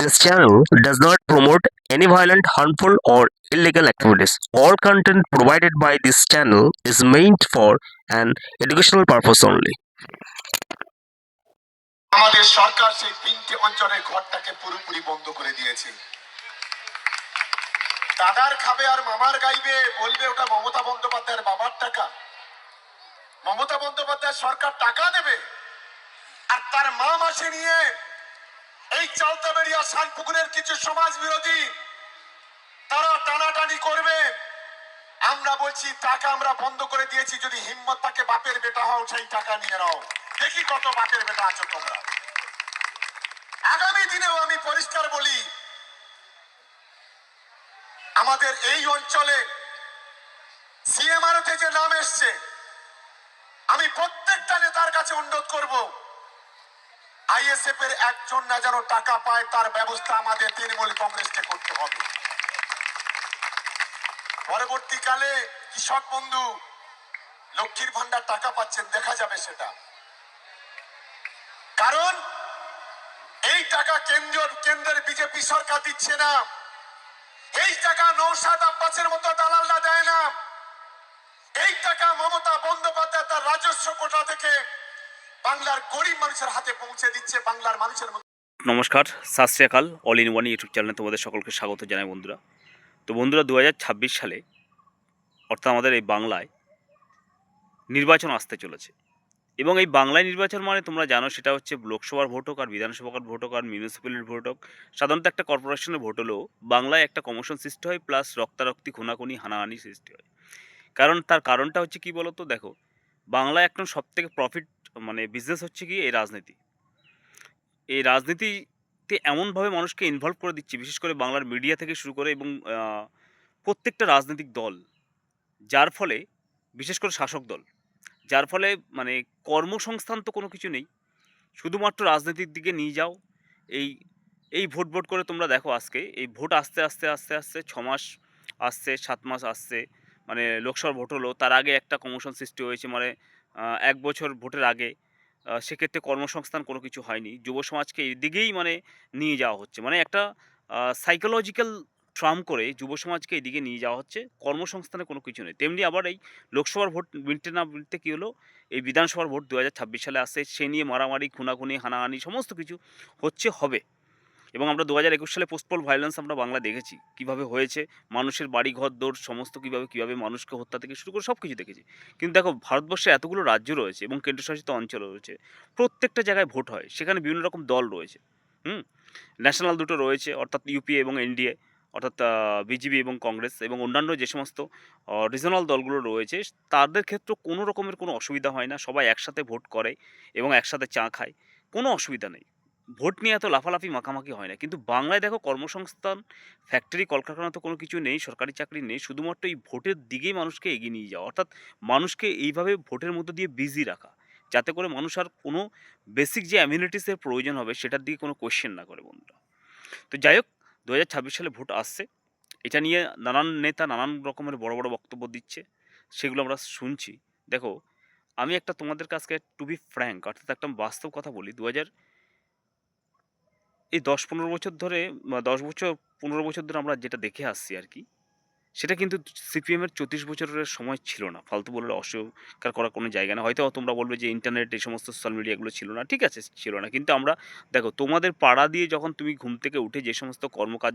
This channel does not promote any violent, harmful, or illegal activities. All content provided by this channel is meant for an educational purpose only. আমাদের সরকার সেই তিনটে অঞ্চলের ঘরটাকে পুরোপুরি বন্ধ করে দিয়েছে দাদার খাবে আর মামার গাইবে বলবে ওটা মমতা বন্দ্যোপাধ্যায়ের বাবার টাকা মমতা বন্দ্যোপাধ্যায় সরকার টাকা দেবে আর তার মা মাসে নিয়ে এই চালতাবেড়িয়া শানপুকুরের কিছু সমাজ বিরোধী তারা টানাটানি করবে। আমরা বলছি, টাকা আমরা বন্ধ করে দিয়েছি, যদি হিম্মত থাকে বাপের বেটা হও, সেই টাকা নিয়ে নাও। দেখি কত বাপের বেটা আছো তোমরা। আগামী দিনেও আমি পরিষ্কার বলি, আমাদের এই অঞ্চলে সিএমআরতে যে নাম এসছে, আমি প্রত্যেকটা নেতার কাছে অনুরোধ করব আইএসএফ এর একজন না যেন টাকা পায়, তার ব্যবস্থা আমাদের তৃণমূল কংগ্রেসকে করতে হবে। পরবর্তীকালে কৃষক বন্ধু লক্ষ্মীর ভান্ডার টাকা পাচ্ছেন, দেখা যাবে সেটা। কারণ এই টাকা কেন্দ্র কেন্দ্রের বিজেপি সরকার দিচ্ছে না। এই টাকা নৌসাদ আব্বাসের মতো দালালরা দেয় না। এই টাকা মমতা বন্দ্যোপাধ্যায় তার রাজস্ব কোটা থেকে বাংলার গরিব মানুষের হাতে পৌঁছে দিচ্ছে বাংলার মানুষের নমস্কার সত শ্রী আকাল অল ইন ওয়ান ইউটিউব চ্যানেলে তোমাদের সকলকে স্বাগত জানাই বন্ধুরা। তো বন্ধুরা দু হাজার ছাব্বিশ সালে অর্থাৎ আমাদের এই বাংলায় নির্বাচন আসতে চলেছে। এবং এই বাংলায় নির্বাচন মানে তোমরা জানো সেটা হচ্ছে লোকসভার ভোট হোক আর বিধানসভার ভোট হোক আর মিউনিসিপ্যালিটির ভোট হোক, সাধারণত একটা কর্পোরেশনের ভোট হলেও বাংলায় একটা কমিশন সৃষ্টি হয় প্লাস রক্তারক্তি, খুনাখুনি, হানাহানি সৃষ্টি হয়। কারণ তার কারণটা হচ্ছে কি বলতো? দেখো এখন সব থেকে প্রফিট মানে বিজনেস হচ্ছে কি এই রাজনীতি। এই রাজনীতিতে এমনভাবে মানুষকে ইনভলভ করে দিচ্ছে, বিশেষ করে বাংলার মিডিয়া থেকে শুরু করে এবং প্রত্যেকটা রাজনৈতিক দল। যার ফলে, বিশেষ করে শাসক দল। যার ফলে মানে কর্মসংস্থান তো কোনো কিছু নেই। শুধুমাত্র রাজনীতির দিকে নিয়ে যাও। এই এই ভোট ভোট করে তোমরা দেখো আজকে, এই ভোট আস্তে আস্তে আস্তে আস্তে ছ মাস আসছে, সাত মাস আসছে। মানে লোকসভার ভোট হলো, তার আগে একটা কমিশন সৃষ্টি হয়েছে মানে এক বছর ভোটের আগে। সেক্ষেত্রে কর্মসংস্থান কোনো কিছু হয়নি। যুব সমাজকে এই দিকেই মানে নিয়ে যাওয়া হচ্ছে। মানে একটা সাইকোলজিক্যাল ট্রাম করে যুব সমাজকে এদিকে নিয়ে যাওয়া হচ্ছে। কর্মসংস্থানে কোনো কিছু নেই। তেমনি আবার এই লোকসভার ভোট মিলতে না মিলতে কী হলো? এই বিধানসভার ভোট দু হাজার ছাব্বিশ সালে আসছে সে নিয়ে মারামারি, খুনাখুনি, হানাহানি সমস্ত কিছু হচ্ছে, হবে। এবং আমরা দু হাজার একুশ সালে পোস্টপল ভায়োলেন্স আমরা বাংলা দেখেছি। কীভাবে হয়েছে, মানুষের বাড়ি ঘর দৌড় সমস্ত কীভাবে কীভাবে মানুষকে হত্যা থেকে শুরু করে সব কিছু দেখেছি। কিন্তু দেখো, ভারতবর্ষে এতগুলো রাজ্য রয়েছে এবং কেন্দ্রশাসিত অঞ্চল রয়েছে, প্রত্যেকটা জায়গায় ভোট হয়, সেখানে বিভিন্ন রকম দল রয়েছে। হুম? ন্যাশনাল দুটো রয়েছে, অর্থাৎ ইউপিএ এবং এনডিএ অর্থাৎ বিজেপি এবং কংগ্রেস এবং অন্যান্য যে সমস্ত রিজনাল দলগুলো রয়েছে, তাদের ক্ষেত্রে কোনো রকমের কোনো অসুবিধা হয় না, সবাই একসাথে ভোট করে এবং একসাথে চা খায়, কোনো অসুবিধা নেই। ভোট নিয়ে এত লাফালাফি, মাখামাখি হয় না। কিন্তু বাংলায় দেখো কর্মসংস্থান ফ্যাক্টরি কলকারখানা তো কোনো কিছু নেই, সরকারি চাকরি নেই, শুধুমাত্র এই ভোটের দিকেই মানুষকে এগিয়ে নিয়ে যাওয়া। অর্থাৎ মানুষকে এইভাবে ভোটের মধ্য দিয়ে বিজি রাখা, যাতে করে মানুষ আর কোনো বেসিক যে অ্যামিউনিটিসের প্রয়োজন হবে, সেটার দিকে কোনো কোয়েশ্চেন না করে বন্ধুরা। তো যাই হোক দু হাজার ছাব্বিশ সালে ভোট আসছে। এটা নিয়ে নানান নেতা নানান রকমের বড় বড় বক্তব্য দিচ্ছে। সেগুলো আমরা শুনছি। দেখো, আমি একটা তোমাদের কাছকে টু বি ফ্র্যাঙ্ক অর্থাৎ একটা বাস্তব কথা বলি। দু হাজার এই দশ পনেরো বছর ধরে বা দশ বছর, পনেরো বছর ধরে আমরা যেটা দেখে আসছি আর কি, সেটা কিন্তু সিপিএমের চৌত্রিশ বছরের সময় ছিল না। ফালতু বলে অস্বীকার করার কোনো জায়গা না হয়তো তোমরা বলবে যে ইন্টারনেট এই সমস্ত সোশ্যাল মিডিয়াগুলো ছিল না। ঠিক আছে, ছিল না। কিন্তু আমরা, দেখো, তোমাদের পাড়া দিয়ে যখন তুমি ঘুম থেকে উঠে যে সমস্ত কর্মকাজ,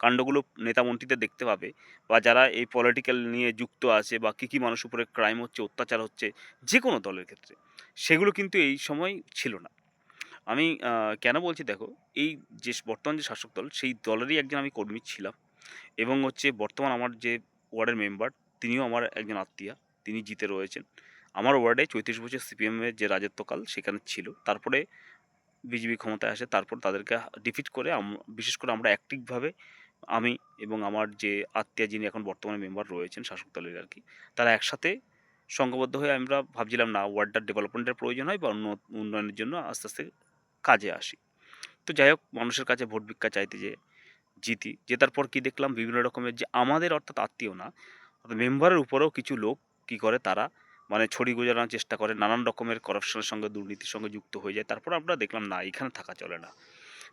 কাণ্ডগুলো নেতামন্ত্রীতে দেখতে পাবে বা যারা এই পলিটিক্যাল নিয়ে যুক্ত আছে বা কী কী মানুষ উপরে ক্রাইম হচ্ছে, অত্যাচার হচ্ছে, যে কোনো দলের ক্ষেত্রে, সেগুলো কিন্তু এই সময় ছিল না। আমি কেন বলছি দেখো, এই যে বর্তমান যে শাসক দল, সেই দলেরই একজন আমি কর্মী ছিলাম। এবং হচ্ছে বর্তমান আমার যে ওয়ার্ডের মেম্বার, তিনিও আমার একজন আত্মীয়া, তিনি জিতে রয়েছেন। আমার ওয়ার্ডে চৌত্রিশ বছর সিপিএমের যে রাজত্বকাল সেখানে ছিল। তারপরে বিজেপি ক্ষমতায় আসে, তারপর তাদেরকে ডিফিট করে বিশেষ করে আমরা অ্যাক্টিভভাবে আমি এবং আমার যে আত্মীয় যিনি এখন বর্তমানে মেম্বার রয়েছেন শাসক দলের আর কি তারা একসাথে সংঘবদ্ধ হয়ে আমরা ভাবছিলাম না ওয়ার্ডটার ডেভেলপমেন্টের প্রয়োজন হয় বা উন্ন- উন্নয়নের জন্য আস্তে আস্তে কাজে আসি। তো যাই হোক মানুষের কাছে ভোট ভিক্ষা চাইতে যে জিতি জেতার পর কি দেখলাম বিভিন্ন রকমের যে আমাদের অর্থাৎ আত্মীয় না, অর্থাৎ মেম্বারের উপরেও কিছু লোক কি করে তারা মানে ছড়ি গোজানোর চেষ্টা করে, নানান রকমের করাপশনের সঙ্গে, দুর্নীতির সঙ্গে যুক্ত হয়ে যায়। তারপর আমরা দেখলাম, না, এখানে থাকা চলে না।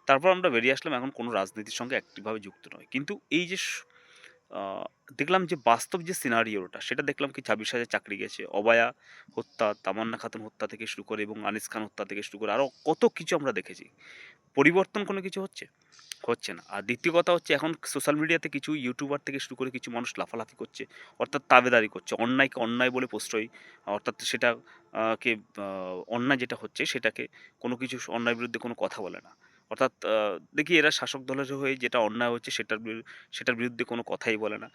তারপর আমরা বেরিয়ে আসলাম, এখন কোনো রাজনীতির সঙ্গে অ্যাক্টিভভাবে যুক্ত নয়। কিন্তু এই যে দেখলাম যে বাস্তব যে সিনারিওটা সেটা দেখলাম কি ছাব্বিশ হাজার চাকরি গেছে। অবায়া হত্যা তামান্না খাতুন হত্যা থেকে শুরু করে এবং আনিস খান হত্যা থেকে শুরু করে আরও কত কিছু আমরা দেখেছি। পরিবর্তন কোনো কিছু হচ্ছে? হচ্ছে না। আর দ্বিতীয় কথা হচ্ছে এখন সোশ্যাল মিডিয়াতে কিছু ইউটিউবার থেকে শুরু করে কিছু মানুষ লাফালাফি করছে অর্থাৎ তাবেদারি করছে। অন্যায়কে অন্যায় বলে প্রশ্রয় অর্থাৎ সেটা আহ, কে অন্যায় যেটা হচ্ছে সেটাকে কোনো কিছু অন্যায়ের বিরুদ্ধে কোনো কথা বলে না। অর্থাৎ দেখি এরা শাসক দলের হয়ে যেটা অন্যায় হচ্ছে সেটার সেটার বিরুদ্ধে কোনো কথাই বলে না।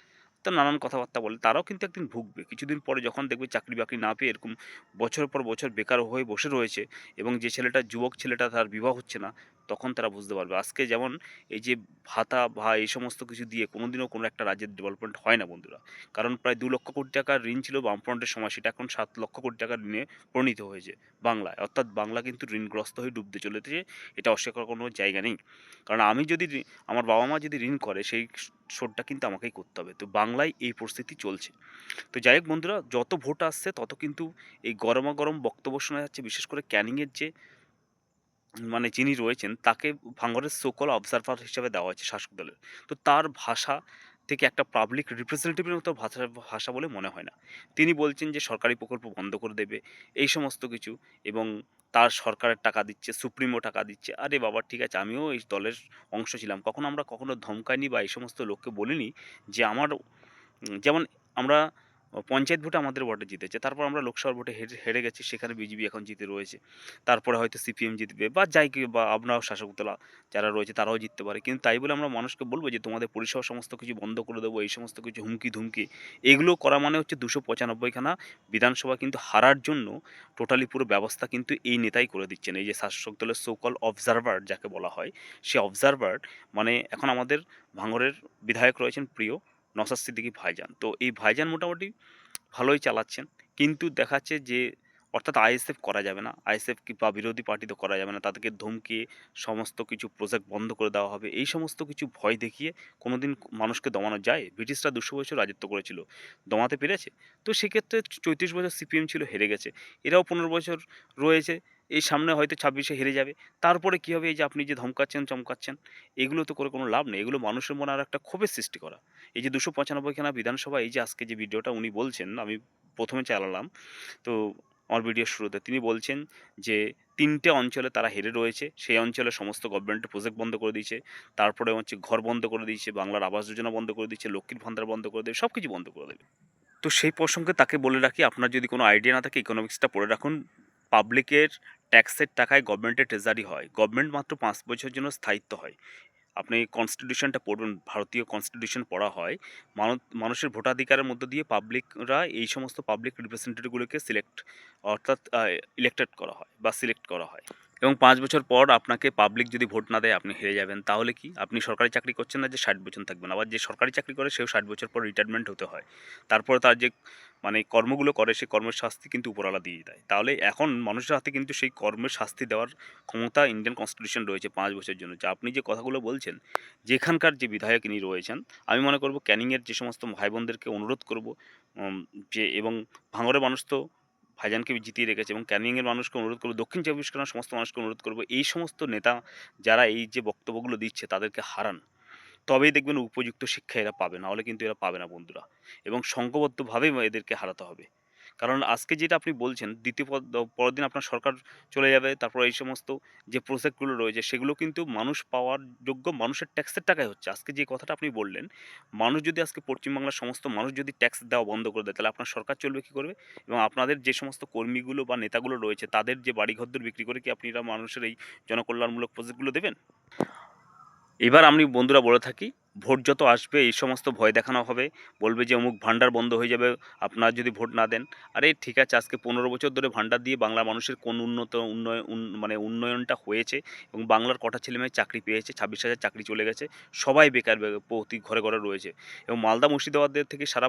তো নানান কথাবার্তা বলে। তারাও কিন্তু একদিন ভুগবে। কিছুদিন পরে যখন দেখবে চাকরি বাকরি না পেয়ে এরকম বছর পর বছর বেকার হয়ে বসে রয়েছে এবং যে ছেলেটা, যুবক ছেলেটা তার বিবাহ হচ্ছে না তখন তারা বুঝতে পারবে। আজকে যেমন এই যে ভাতা বা এই সমস্ত কিছু দিয়ে কোনোদিনও কোনো একটা রাজ্যের ডেভেলপমেন্ট হয় না বন্ধুরা। কারণ প্রায় দু লক্ষ কোটি টাকার ঋণ ছিল বামফ্রন্টের সময়, সেটা এখন সাত লক্ষ কোটি টাকার ঋণে পরিণত হয়েছে বাংলায়। অর্থাৎ বাংলা কিন্তু ঋণগ্রস্ত হয়ে ডুবতে চলেছে, এটা অস্বীকার কোনো জায়গা নেই। কারণ আমি যদি আমার বাবা মা যদি ঋণ করে, সেই শোধটা কিন্তু আমাকেই করতে হবে। তো বাংলায় এই পরিস্থিতি চলছে। তো যাই হোক বন্ধুরা, যত ভোট আসছে, তত কিন্তু এই গরমা গরম বক্তব্য শোনা যাচ্ছে, বিশেষ করে ক্যানিংয়ের যে মানে যিনি রয়েছেন, তাকে ভাঙরের সোকল অবজারভার হিসেবে দেওয়া হয়েছে শাসক দলের। তো তার ভাষা থেকে একটা পাবলিক রিপ্রেজেন্টেটিভের মতো ভাষা ভাষা বলে মনে হয় না। তিনি বলছেন যে, সরকারি প্রকল্প বন্ধ করে দেবে, এই সমস্ত কিছু এবং তার সরকারের টাকা দিচ্ছে, সুপ্রিমো টাকা দিচ্ছে। আরে বাবা, ঠিক আছে, আমিও এই দলের অংশ ছিলাম। কখনো আমরা কখনো ধমকাইনি বা এই সমস্ত লোককে বলিনি যে, আমার, যেমন আমরা পঞ্চায়েত ভোটে আমাদের ওয়ার্ডে জিতেছে। তারপর আমরা লোকসভা ভোটে হেরে গেছি, সেখানে বিজেপি এখন জিতে রয়েছে। তারপরে হয়তো সিপিএম জিতবে বা যাই বা আপনারাও শাসক দলা, যারা রয়েছে তারাও জিততে পারে। কিন্তু তাই বলে আমরা মানুষকে বলব যে, তোমাদের পরিষেবা সমস্ত কিছু বন্ধ করে দেবো, এই সমস্ত কিছু হুমকি ধুমকি এগুলো করা মানে হচ্ছে দুশো পঁচানব্বইখানা বিধানসভা কিন্তু হারার জন্য টোটালি পুরো ব্যবস্থা কিন্তু এই নেতাই করে দিচ্ছেন। এই যে শাসক দলের সোকল অবজারভার যাকে বলা হয়, সে অবজারভার মানে এখন আমাদের ভাঙরের বিধায়ক রয়েছেন প্রিয়। নসাদ সিদ্দিকী ভাইজান। তো এই ভাইজান মোটামুটি ভালোই চালাচ্ছেন। কিন্তু দেখাচ্ছে যে, অর্থাৎ আইএসএফ করা যাবে না। আইএসএফ বা বিরোধী পার্টি তো করা যাবে না। তাদেরকে ধমকিয়ে সমস্ত কিছু প্রজেক্ট বন্ধ করে দেওয়া হবে। এই সমস্ত কিছু ভয় দেখিয়ে কোনো দিন মানুষকে দমানো যায়? ব্রিটিশরা দুশো বছর রাজত্ব করেছিল। দমাতে পেরেছে? তো সেক্ষেত্রে চৌত্রিশ বছর সিপিএম ছিল, হেরে গেছে। এরাও পনেরো বছর রয়েছে। এই সামনে হয়তো ছাব্বিশে হেরে যাবে। তারপরে কী হবে? এই যে আপনি যে ধমকাচ্ছেন, চমকাচ্ছেন, এগুলো তো করে কোনো লাভ নেই। এগুলো মানুষের মনে আর একটা ক্ষোভের সৃষ্টি করা। এই যে দুশো পঁচানব্বইখানা বিধানসভা এই যে আজকে যে ভিডিওটা উনি বলছেন, আমি প্রথমে চালালাম। তো আমার ভিডিওর শুরুতে তিনি বলছেন যে, তিনটে অঞ্চলে তারা হেরে রয়েছে। সেই অঞ্চলে সমস্ত গভর্নমেন্টের প্রজেক্ট বন্ধ করে দিয়েছে। তারপরে হচ্ছে ঘর বন্ধ করে দিয়েছে, বাংলার আবাস যোজনা বন্ধ করে দিয়েছে, লক্ষ্মীর ভান্ডার বন্ধ করে দেবে সব কিছু বন্ধ করে দেবে। তো সেই প্রসঙ্গে তাকে বলে রাখি, আপনার যদি কোনো আইডিয়া না থাকে ইকোনমিক্সটা পড়ে রাখুন। পাবলিকের ট্যাক্সের টাকায় গভর্নমেন্টের ট্রেজারি হয়। গভর্নমেন্ট মাত্র পাঁচ বছরের জন্য স্থায়িত্ব হয়। আপনি কনস্টিটিউশনটা পড়বেন ভারতীয় কনস্টিটিউশন পড়া হয়। মানুষের ভোটাধিকারের মধ্য দিয়ে পাবলিকরা এই সমস্ত পাবলিক রিপ্রেজেন্টেটিভগুলোকে সিলেক্ট অর্থাৎ ইলেক্টেড করা হয় বা সিলেক্ট করা হয়। এবং পাঁচ বছর পর আপনাকে পাবলিক যদি ভোট না দেয়, আপনি হেরে যাবেন। তাহলে কি? আপনি সরকারি চাকরি করছেন না যে ষাট বছর থাকবেন। আবার যে সরকারি চাকরি করে, সেও ষাট বছর পর রিটায়ারমেন্ট হতে হয়। তারপরে তার যে মানে কর্মগুলো করে সেই কর্মের শাস্তি কিন্তু উপরওয়ালা দিয়ে দেয়। তাহলে এখন মানুষের হাতে কিন্তু সেই কর্মের শাস্তি দেওয়ার ক্ষমতা ইন্ডিয়ান কনস্টিটিউশন রয়েছে পাঁচ বছরের জন্য। যে আপনি যে কথাগুলো বলছেন, যেখানকার যে বিধায়ক ইনি রয়েছেন, আমি মনে করব ক্যানিংয়ের যে সমস্ত ভাই বোনদেরকে অনুরোধ করব যে এবং ভাঙরের মানুষ তো ভাইজানকে জিতিয়ে রেখেছে এবং ক্যানিংয়ের মানুষকে অনুরোধ করব, দক্ষিণ চব্বিশ পরগনার সমস্ত মানুষকে অনুরোধ করব, এই সমস্ত নেতা যারা এই যে বক্তব্যগুলো দিচ্ছে তাদেরকে হারান। তবেই দেখবেন উপযুক্ত শিক্ষা এরা পাবে, নাহলে কিন্তু এরা পাবে না বন্ধুরা। এবং সংঘবদ্ধভাবেই এদেরকে হারাতে হবে। কারণ আজকে যেটা আপনি বলছেন, দ্বিতীয় পরের দিন আপনার সরকার চলে যাবে, তারপর এই সমস্ত যে প্রজেক্টগুলো রয়েছে, সেগুলো কিন্তু মানুষ পাওয়ার যোগ্য মানুষের ট্যাক্সের টাকায় হচ্ছে। আজকে যে কথাটা আপনি বললেন, মানুষ যদি আজকে পশ্চিমবাংলার সমস্ত মানুষ যদি ট্যাক্স দেওয়া বন্ধ করে দেয়, তাহলে আপনার সরকার চলবে কী করবে? এবং আপনাদের যে সমস্ত কর্মীগুলো বা নেতাগুলো রয়েছে, তাদের যে বাড়িঘরদর বিক্রি করে কি আপনিরা মানুষের এই জনকল্যাণমূলক প্রজেক্টগুলো দেবেন? এবার আমি বন্ধুরা বলে থাকি, ভোট যত আসবে এই সমস্ত ভয় দেখানো হবে। বলবে যে অমুক ভান্ডার বন্ধ হয়ে যাবে, আপনার যদি ভোট না দেন। আরে ঠিক আছে, আজকে পনেরো বছর ধরে ভাণ্ডার দিয়ে বাংলা মানুষের কোন উন্নত উন্নয়ন মানে উন্নয়নটা হয়েছে এবং বাংলার কটা ছেলেমেয়ে চাকরি পেয়েছে, ছাব্বিশ হাজার চাকরি চলে গেছে, সবাই বেকার প্রতি ঘরে ঘরে রয়েছে। এবং মালদা মুর্শিদাবাদের থেকে সারা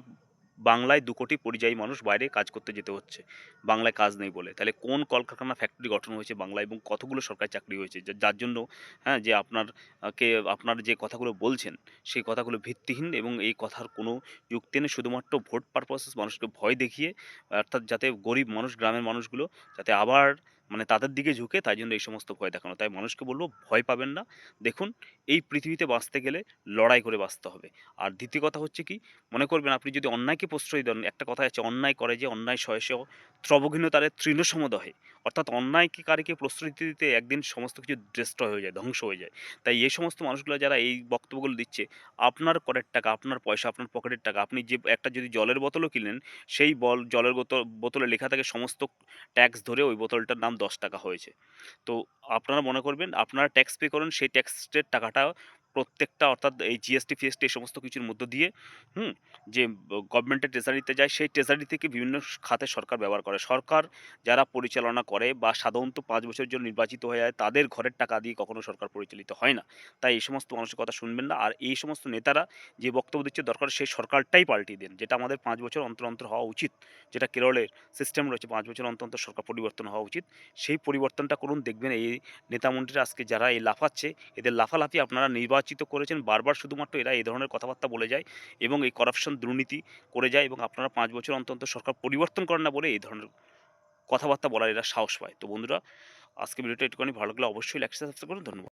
বাংলায় দু কোটি পরিযায়ী মানুষ বাইরে কাজ করতে যেতে হচ্ছে। বাংলায় কাজ নেই বলে। তাহলে কোন কলকারখানা ফ্যাক্টরি গঠন হয়েছে বাংলায় এবং কতগুলো সরকারি চাকরি হয়েছে? যার জন্য হ্যাঁ যে আপনার কে, আপনার যে কথাগুলো বলছেন, সেই কথাগুলো ভিত্তিহীন এবং এই কথার কোনো যুক্তি নেই। শুধুমাত্র ভোট পারপাসেস মানুষকে ভয় দেখিয়ে, অর্থাৎ যাতে গরিব মানুষ, গ্রামের মানুষগুলো যাতে আবার মানে তাদের দিকে ঝুঁকে তাই জন্য এই সমস্ত ভয় দেখানো। তাই মানুষকে বলব, ভয় পাবেন না। দেখুন, এই পৃথিবীতে বাঁচতে গেলে লড়াই করে বাঁচতে হবে। আর দ্বিতীয় কথা হচ্ছে কি, মনে করবেন আপনি যদি অন্যায়কে প্রশ্রয় দেন, একটা কথা আছে, অন্যায় করে যে অন্যায় সহসে ত্রবঘীন তারে তৃণ সমদহে অর্থাৎ অন্যায়কে কারীকে প্রশ্রয় দিতে দিতে একদিন সমস্ত কিছু ডিস্ট্রয় হয়ে যায়, ধ্বংস হয়ে যায়। তাই এই সমস্ত মানুষগুলো যারা এই বক্তব্যগুলো দিচ্ছে, আপনার করের টাকা, আপনার পয়সা, আপনার পকেটের টাকা, আপনি যে একটা যদি জলের বোতলও কিনেন, সেই বল, জলের বোতল, বোতলে লেখা থাকে সমস্ত ট্যাক্স ধরে ওই বোতলটার দশ টাকা হয়েছে। তো আপনারা মনে করবেন আপনারা ট্যাক্স পে করেন সেই ট্যাক্সের টাকাটা প্রত্যেকটা অর্থাৎ এই জিএসটি ফিএসটি এই সমস্ত কিছুর মধ্য দিয়ে, হুম, যে গভর্নমেন্টের ট্রেজারিতে যায়, সেই ট্রেজারি থেকে বিভিন্ন খাতে সরকার ব্যবহার করে। সরকার যারা পরিচালনা করে বা সাধারণত পাঁচ বছরের জন্য নির্বাচিত হয়ে যায়, তাদের ঘরের টাকা দিয়ে কখনো সরকার পরিচালিত হয় না। তাই এই সমস্ত মানুষের কথা শুনবেন না। আর এই সমস্ত নেতারা যে বক্তব্য দিচ্ছে, দরকার সেই সরকারটাই পাল্টিয়ে দেন, যেটা আমাদের পাঁচ বছর অন্তর অন্তর হওয়া উচিত, যেটা কেরলের সিস্টেম রয়েছে, পাঁচ বছর অন্তর অন্তর সরকার পরিবর্তন হওয়া উচিত। সেই পরিবর্তনটা করুন, দেখবেন এই নেতামন্ত্রীরা আজকে যারা এই লাফাচ্ছে, এদের লাফালাফি আপনারা নির্বাচিত করেছেন, বারবার শুধুমাত্র এরা এই ধরনের কথাবার্তা বলে যায় এবং এই করাপশন দুর্নীতি করে যায় এবং আপনারা পাঁচ বছর অন্তর সরকার পরিবর্তন করেন না বলে এই ধরনের কথাবার্তা বলার এরা সাহস পায়। তো বন্ধুরা আজকে ভিডিওটা একটুখানি ভালো লাগলে অবশ্যই লাইক সাবস্ক্রাইব করুন। ধন্যবাদ।